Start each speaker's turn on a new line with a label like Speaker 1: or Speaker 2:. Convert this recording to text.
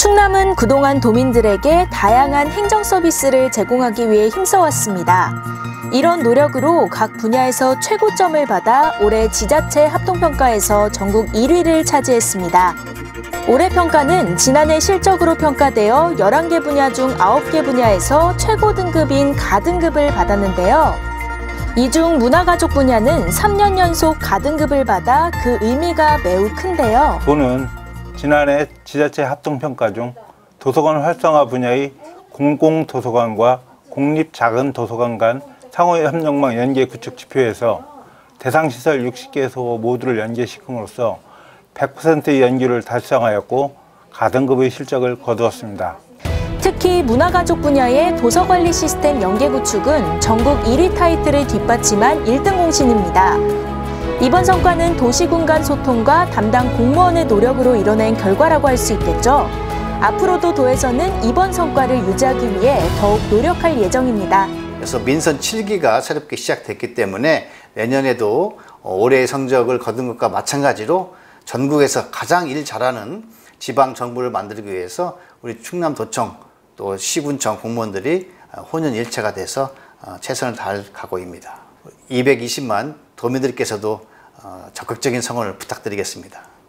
Speaker 1: 충남은 그동안 도민들에게 다양한 행정 서비스를 제공하기 위해 힘써왔습니다. 이런 노력으로 각 분야에서 최고점을 받아 올해 지자체 합동평가에서 전국 1위를 차지했습니다. 올해 평가는 지난해 실적으로 평가되어 11개 분야 중 9개 분야에서 최고 등급인 가등급을 받았는데요. 이 중 문화가족 분야는 3년 연속 가등급을 받아 그 의미가 매우 큰데요.
Speaker 2: 도는 지난해 지자체 합동평가 중 도서관 활성화 분야의 공공도서관과 공립 작은 도서관 간 상호협력망 연계 구축 지표에서 대상시설 60개소 모두를 연계시킴으로써 100%의 연계를 달성하였고 가등급의 실적을 거두었습니다.
Speaker 1: 특히 문화가족 분야의 도서관리 시스템 연계 구축은 전국 1위 타이틀을 뒷받침한 1등 공신입니다. 이번 성과는 도시군 간 소통과 담당 공무원의 노력으로 이뤄낸 결과라고 할 수 있겠죠. 앞으로도 도에서는 이번 성과를 유지하기 위해 더욱 노력할 예정입니다.
Speaker 3: 그래서 민선 7기가 새롭게 시작됐기 때문에 내년에도 올해의 성적을 거둔 것과 마찬가지로 전국에서 가장 일 잘하는 지방 정부를 만들기 위해서 우리 충남도청 또 시군청 공무원들이 혼연일체가 돼서 최선을 다할 각오입니다. 220만 도민들께서도 적극적인 성원을 부탁드리겠습니다.